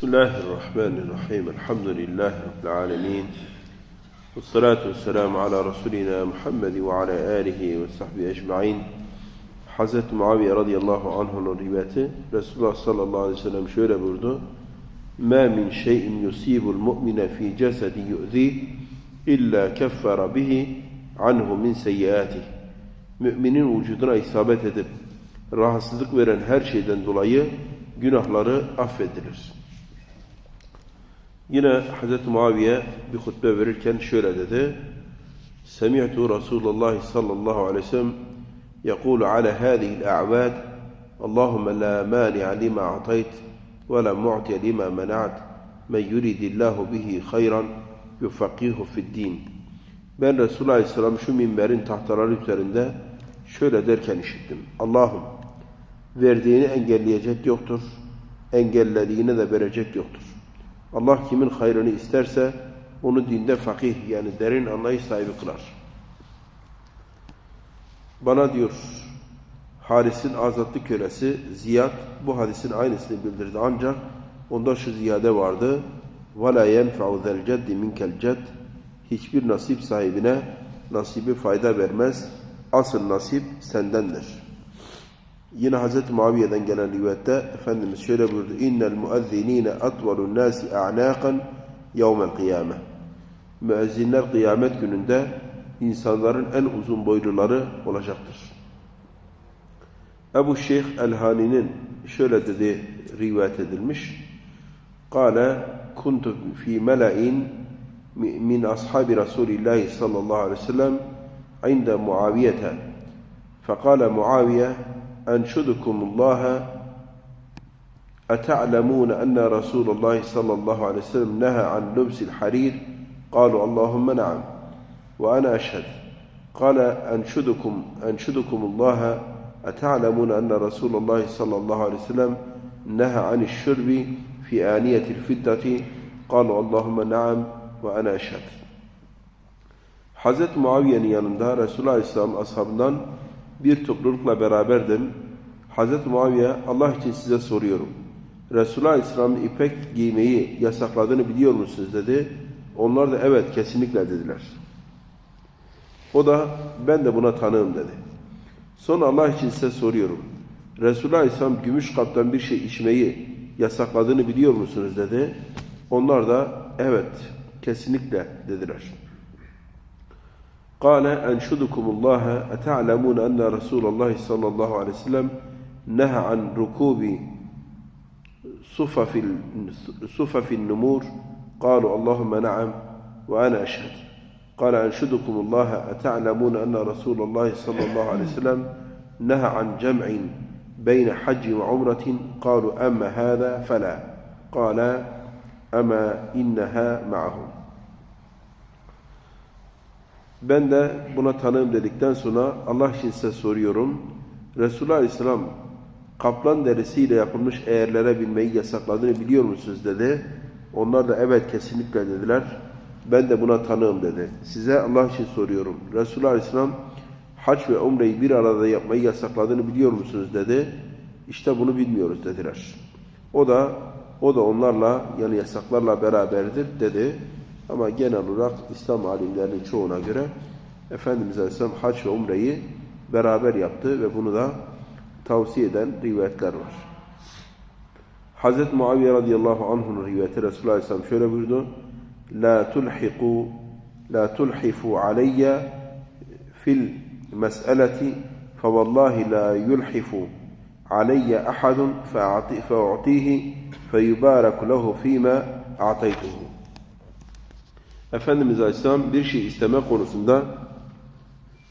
بسم الله الرحمن الرحيم الحمد لله رب العالمين والصلاة والسلام على رسولنا محمد وعلى آله وصحبه أجمعين Hazreti Muaviye radıyallahu anh'ın rivayeti Resulullah sallallahu aleyhi ve sellem şöyle buyurdu. مَا مِنْ شَيْءٍ يُصِيبُ الْمُؤْمِنَ فِي جَسَدِ يُؤْذِيهِ إِلَّا كَفَّرَ بِهِ عَنْهُ مِنْ سَيِّئَاتِهِ Müminin vücuduna isabet edip rahatsızlık veren her şeyden dolayı günahları affedilir. Yine Hz. Muaviye bir hutbe verirken şöyle dedi. Semi'tu Resulullah sallallahu aleyhi ve sellem يقول على هذه الأعواد اللهم لا مانع لما أعطيت ولا معطي لما منعت من يريد الله به خيرا يفقهه في الدين Ben Resulullah Aleyhisselam şu minberin tahtaları üzerinde şöyle derken işittim. Allah'ım verdiğini engelleyecek yoktur, engellediğini de verecek yoktur. Allah kimin hayrını isterse onu dinde fakih yani derin anlayış sahibi kılar. Bana diyor Haris'in azatlı kölesi Ziyad bu hadisin aynısını bildirdi ancak onda şu ziyade vardı. وَلَا يَنْفَعُ ذَا الْجَدِّ مِنْكَ الْجَدِّ Hiçbir nasip sahibine nasibi fayda vermez. Asıl nasip sendendir. Yine Hz. Muaviye'den gelen rivayette Efendimiz şöyle buyurdu. اِنَّ الْمُؤَذِّن۪ينَ اَطْوَلُ النَّاسِ اَعْنَاقًا يَوْمَ الْقِيَامَةِ Müezzinler kıyamet gününde insanların en uzun boyluları olacaktır. Ebu Şeyh El-Hani'nin şöyle dedi rivayet edilmiş. Kale kuntu fi mela'in min ashabi Resulillahi sallallahu aleyhi ve sellem عند معاوية فقال معاوية أنشدكم الله أتعلمون أن رسول الله صلى الله عليه وسلم نهى عن لبس الحرير؟ قالوا اللهم نعم وأنا أشهد. قال أنشدكم أنشدكم الله أتعلمون أن رسول الله صلى الله عليه وسلم نهى عن الشرب في آنية الفدة قالوا اللهم نعم وأنا أشهد. Hazreti Muaviye'nin yanında Resulullah Aleyhisselam ashabından bir toplulukla beraberdim. Hazreti Muaviye Allah için size soruyorum. Resulullah Aleyhisselam'ın ipek giymeyi yasakladığını biliyor musunuz dedi. Onlar da evet kesinlikle dediler. O da ben de buna tanığım dedi. Sonra Allah için size soruyorum. Resulullah Aleyhisselam gümüş kaptan bir şey içmeyi yasakladığını biliyor musunuz dedi. Onlar da evet kesinlikle dediler. قال أنشدكم الله أتعلمون أن رسول الله صلى الله عليه وسلم نهى عن ركوب صفف صفف النمور؟ قالوا اللهم نعم وأنا أشهد. قال أنشدكم الله أتعلمون أن رسول الله صلى الله عليه وسلم نهى عن جمع بين حج وعمرة؟ قالوا أما هذا فلا. قال أما إنها معهم. Ben de buna tanığım dedikten sonra Allah için size soruyorum. Resulullah Aleyhisselam kaplan derisiyle yapılmış eğerlere binmeyi yasakladığını biliyor musunuz dedi. Onlar da evet kesinlikle dediler. Ben de buna tanığım dedi. Size Allah için soruyorum. Resulullah Aleyhisselam hac ve umreyi bir arada yapmayı yasakladığını biliyor musunuz dedi. İşte bunu bilmiyoruz dediler. O da o da onlarla yani yasaklarla beraberdir dedi. Ama genel olarak İslam alimlerinin çoğuna göre Efendimiz Aleyhisselam hac ve umreyi beraber yaptı ve bunu da tavsiye eden rivayetler var. Hz. Muaviye radıyallahu anh'un rivayeti Resulullah Aleyhisselam şöyle buyurdu. La tulhiqu la tulhifu aleyye fil mes'eleti fevallahi la yulhifu aleyye ahadun fe'u'tihi feyubaraku lehu fîme a'taytuhu. Efendimiz Aleyhisselam bir şey isteme konusunda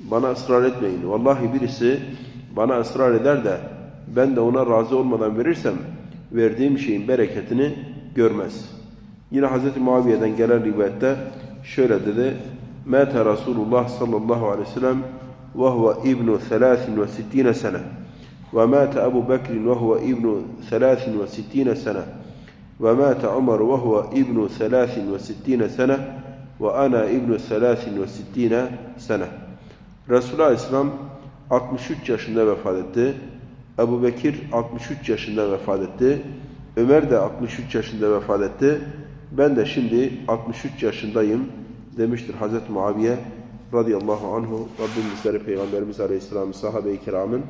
bana ısrar etmeyin. Vallahi birisi bana ısrar eder de ben de ona razı olmadan verirsem verdiğim şeyin bereketini görmez. Yine Hz. Muaviye'den gelen rivayette şöyle dedi. Mâte Resulullah sallallahu aleyhi ve sellem ve huve ibnu 63 sene ve mâte Ebu Bekr ve huve ibnu 63 sene ومات عمر وهو ابن ثلاث وستين سنة وأنا ابن ثلاث وستين سنة Resulullah Aleyhisselam 63 yaşında vefat etti. Ebu Bekir 63 yaşında vefat etti. Ömer de 63 yaşında vefat etti. Ben de şimdi 63 yaşındayım demiştir Hazreti Muaviye radıyallahu anhu. Rabbim bizleri Peygamberimiz Aleyhisselam sahabe-i kiramın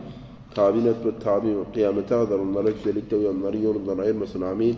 tabi'in et ve tabi'in kıyamete kadar onlara güzellikle uyanların yolundan ayırmasın. Amin.